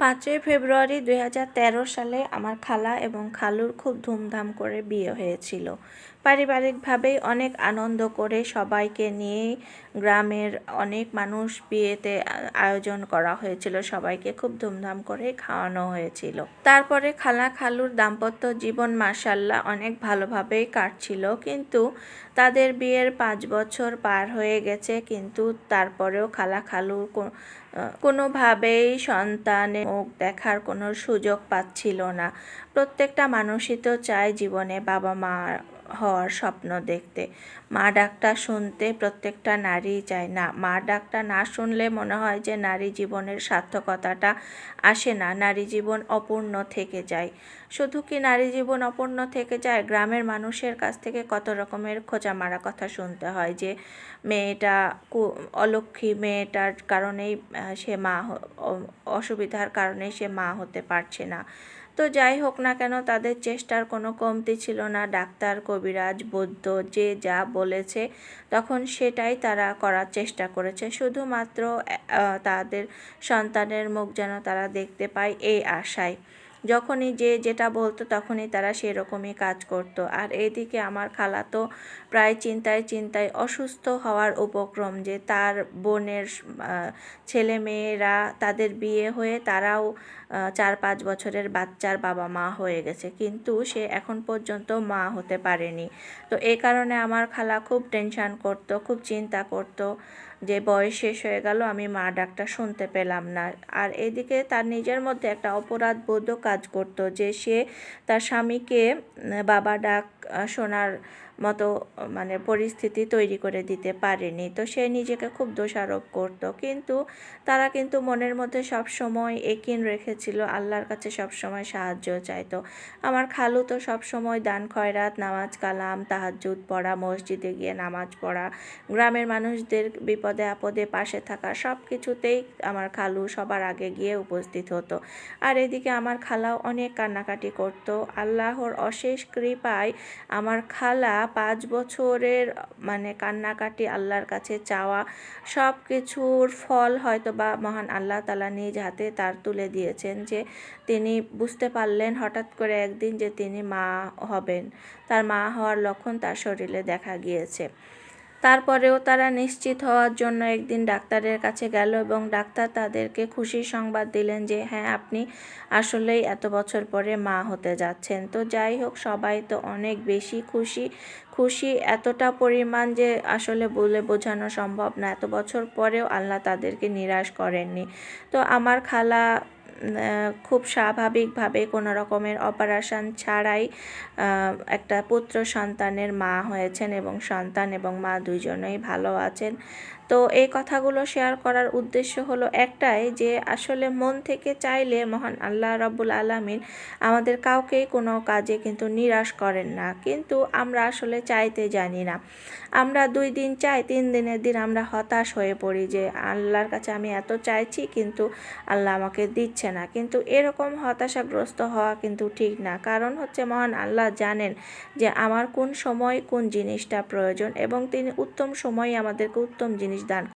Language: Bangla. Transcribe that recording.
পাঁচই ফেব্রুয়ারি দু হাজার তেরো সালে আমার খালা এবং খালুর খুব ধুমধাম করে বিয়ে হয়েছিল। পারিবারিকভাবেই অনেক আনন্দ করে সবাইকে নিয়ে গ্রামের অনেক মানুষ বিয়েতে আয়োজন করা হয়েছিল। সবাইকে খুব ধুমধাম করে খাওয়ানো হয়েছিল। তারপরে খালা খালুর দাম্পত্য জীবন মাসাল্লাহ অনেক ভালোভাবেই কাটছিল। কিন্তু তাদের বিয়ের পাঁচ বছর পার হয়ে গেছে। কিন্তু তারপরেও খালা খালুর কোনোভাবেই সন্তানে মুখ দেখার কোনো সুযোগ পাচ্ছিল না। প্রত্যেকটা মানুষই তো চায় জীবনে বাবা মা হওয়ার স্বপ্ন দেখতে। মা ডাকটা শুনতে প্রত্যেকটা নারী চায় না। মা ডাকটা না শুনলে মনে হয় যে নারী জীবনের সার্থকতাটা আসে না। নারী জীবন অপূর্ণ থেকে যায়। শুধু কি নারী জীবন অপূর্ণ থেকে যায়? গ্রামের মানুষের কাছ থেকে কত রকমের খোঁচা মারা কথা শুনতে হয় যে মেয়েটা অলক্ষী মেয়েটার কারণেই সে মা অসুবিধার কারণে সে মা হতে পারছে না। তো যাই হোক না কেন, তাদের চেষ্টার কোনো কমতি ছিল না। ডাক্তার, কবিরাজ, বৌদ্ধ, যে যা বলেছে, তখন সেটাই তারা করার চেষ্টা করেছে। শুধুমাত্র তাদের সন্তানের মুখ যেন তারা দেখতে পায়, এই আশায়। যখনই যে যেটা বলতো তখনই তারা সেরকমই কাজ করতো। আর এইদিকে আমার খালা তো প্রায় চিন্তায় চিন্তায় অসুস্থ হওয়ার উপক্রম যে তার বোনের ছেলে মেয়েরা তাদের বিয়ে হয়ে তারাও চার পাঁচ বছরের বাচ্চার বাবা মা হয়ে গেছে। কিন্তু সে এখন পর্যন্ত মা হতে পারেনি। তো এই কারণে আমার খালা খুব টেনশান করতো, খুব চিন্তা করতো। যে বয়স শেষ হয়ে গেল, আমি মা ডাকটা শুনতে পেলাম না। আর এদিকে তার নিজের মধ্যে একটা অপরাধ বোধও কাজ করতো যে সে তার স্বামীকে বাবা ডাক শোনার মতো মানে পরিস্থিতি তৈরি করে দিতে পারেনি। তো সে নিজেকে খুব দোষারোপ করত। কিন্তু তারা কিন্তু মনের মধ্যে সব সময় একিন রেখেছিল। আল্লাহর কাছে সব সময় সাহায্য চাইতো। আমার খালু তো সব সময় দান, খয়রাত, নামাজ, কালাম, তাহাজ্জুদ পড়া, মসজিদে গিয়ে নামাজ পড়া। গ্রামের মানুষদের বিপদে আপদে পাশে থাকা সব কিছুতেই আমার খালু সবার আগে গিয়ে উপস্থিত হতো। আর এদিকে আমার খালাও অনেক কান্নাকাটি করতো। আল্লাহর অশেষ কৃপায় আমার খালা পাঁচ বছরের মানে কান্নাকাটি আল্লাহর কাছে চাওয়া সব কিছুর ফল হয়তো বা মহান আল্লাহ তালা নিজ হাতে তার তুলে দিয়েছেন যে তিনি বুঝতে পারলেন হঠাৎ করে একদিন যে তিনি মা হবেন। তার মা হওয়ার লক্ষণ তার শরীরে দেখা গিয়েছে। তারপরেও তারা নিশ্চিত হওয়ার জন্য একদিন ডাক্তারের কাছে গেল এবং ডাক্তার তাদেরকে খুশির সংবাদ দিলেন যে হ্যাঁ আপনি আসলেই এত বছর পরে মা হতে যাচ্ছেন। তো যাই হোক, সবাই তো অনেক বেশি খুশি। খুশি এতটা পরিমাণ যে আসলে বলে বোঝানো সম্ভব না। এত বছর পরেও আল্লাহ তাদেরকে নিরাশ করেননি। তো আমার খালা খুব স্বাভাবিকভাবে কোনো রকমের অপারেশান ছাড়াই একটা পুত্র সন্তানের মা হয়েছেন এবং সন্তান এবং মা দুজনেই ভালো আছেন। তো এই কথাগুলো শেয়ার করার উদ্দেশ্য হলো একটাই যে, আসলে মন থেকে চাইলে মহান আল্লাহ রাব্বুল আলামিন আমাদের কাউকেই কোনো কাজে কিন্তু নিরাশ করেন না। কিন্তু আমরা আসলে চাইতে জানি না। আমরা দুই দিন চাই, তিন দিনের দিন আমরা হতাশ হয়ে পড়ি যে, আল্লাহর কাছে আমি এত চাইছি কিন্তু আল্লাহ আমাকে দিচ্ছে না। কিন্তু এরকম হতাশাগ্রস্ত হওয়া কিন্তু ঠিক না। কারণ হচ্ছে মহান আল্লাহ জানেন যে, আমার কোন সময় কোন জিনিসটা প্রয়োজন এবং তিনি উত্তম সময়ে আমাদেরকে উত্তম জিনিস দান